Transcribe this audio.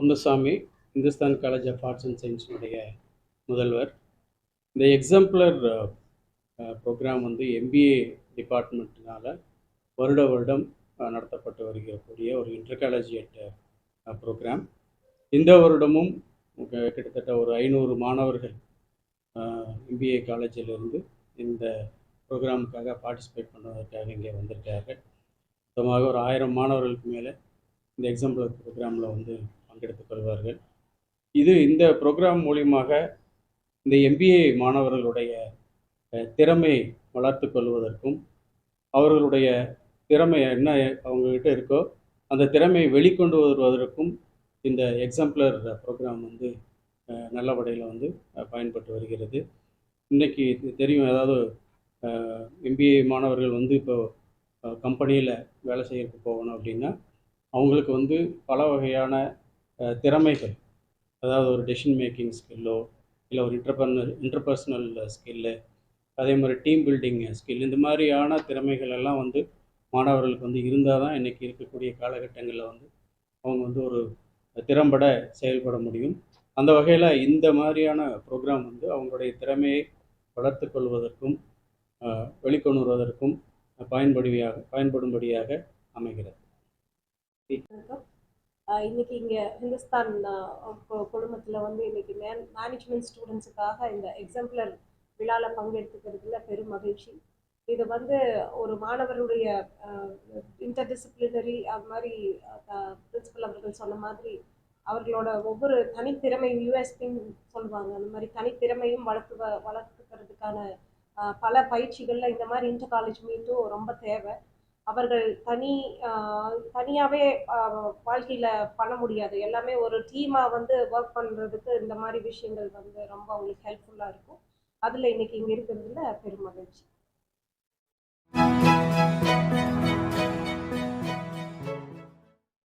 Ponnusamy Hindustan college of arts and சயின்ஸினுடைய முதல்வர். இந்த எக்ஸாம்பிளர் program வந்து எம்பிஏ டிபார்ட்மெண்ட்டினால் வருட வருடம் நடத்தப்பட்டு வருகிறக்கூடிய ஒரு இன்டர் காலேஜியட் ப்ரோக்ராம் இந்த வருடமும் கிட்டத்தட்ட ஒரு ஐநூறு மாணவர்கள் எம்பிஏ காலேஜிலிருந்து இந்த ப்ரோக்ராமுக்காக பார்ட்டிசிபேட் பண்ணுவதற்காக இங்கே வந்திருக்கார்கள் மொத்தமாக ஒரு ஆயிரம் மாணவர்களுக்கு மேலே இந்த எக்ஸாம்பிள் ப்ரோக்ராமில் வந்து எடுத்துக் கொள்வார்கள் இது இந்த ப்ரோக்ராம் மூலியமாக இந்த எம்பிஏ மாணவர்களுடைய திறமை வளர்த்து கொள்வதற்கும் அவர்களுடைய திறமை என்ன அவங்கக்கிட்ட இருக்கோ அந்த திறமையை வெளிக்கொண்டு வருவதற்கும் இந்த எக்ஸாம்பிளர் ப்ரோக்ராம் வந்து அஹ், நல்ல வந்து பயன்பட்டு வருகிறது. இன்றைக்கி தெரியும் அதாவது எம்பிஏ மாணவர்கள் வந்து இப்போ கம்பெனியில் வேலை செய்யறதுக்கு போகணும் அப்படின்னா அவங்களுக்கு வந்து பல வகையான திறமைகள். அதாவது ஒரு டெசிஷன் மேக்கிங் ஸ்கில்லோ இல்லை ஒரு இன்டர்பர்னல் இன்டர்பர்சனல் ஸ்கில்லு அதே மாதிரி டீம் பில்டிங் ஸ்கில் இந்த மாதிரியான திறமைகள் எல்லாம் வந்து மாணவர்களுக்கு வந்து இருந்தால் தான் இன்றைக்கி இருக்கக்கூடிய காலகட்டங்களில் வந்து அவங்க வந்து ஒரு திறம்பட செயல்பட முடியும். அந்த வகையில் இந்த மாதிரியான ப்ரோக்ராம் வந்து அவங்களுடைய திறமையை வளர்த்து கொள்வதற்கும் வெளிக்கொணர்வதற்கும் பயன்படுவியாக பயன்படும்படியாக அமைகிறது. இன்றைக்கி இன்னைக்கு இங்கே ஹிந்துஸ்தான் குழுமத்தில் வந்து இன்னைக்கு மேன் மேனேஜ்மெண்ட் ஸ்டூடெண்ட்ஸுக்காக இந்த எக்ஸாம்பிளர் விழாவில் பங்கெடுத்துக்கிறதுல பெரும் மகிழ்ச்சி. இது வந்து ஒரு மாணவருடைய இன்டர்டிசிப்ளினரி அது மாதிரி பிரின்சிபல் அவர்கள் சொன்ன மாதிரி அவர்களோட ஒவ்வொரு தனித்திறமையும் யூஎஸ்பின்னு சொல்லுவாங்க. அந்த மாதிரி தனித்திறமையும் வளர்த்து வளர்த்துக்கிறதுக்கான பல பயிற்சிகளில் இந்த மாதிரி இன்டர் காலேஜ் மீட்டும் ரொம்ப தேவை. அவர்கள் தனி தனியாகவே வாழ்க்கையில் பண்ண முடியாது. எல்லாமே ஒரு டீமாக வந்து ஒர்க் பண்ணுறதுக்கு இந்த மாதிரி விஷயங்கள் வந்து ரொம்ப அவங்களுக்கு ஹெல்ப்ஃபுல்லாக இருக்கும். அதில் இன்னைக்கு இங்கே இருக்கிறதுல பெரும் மகிழ்ச்சி.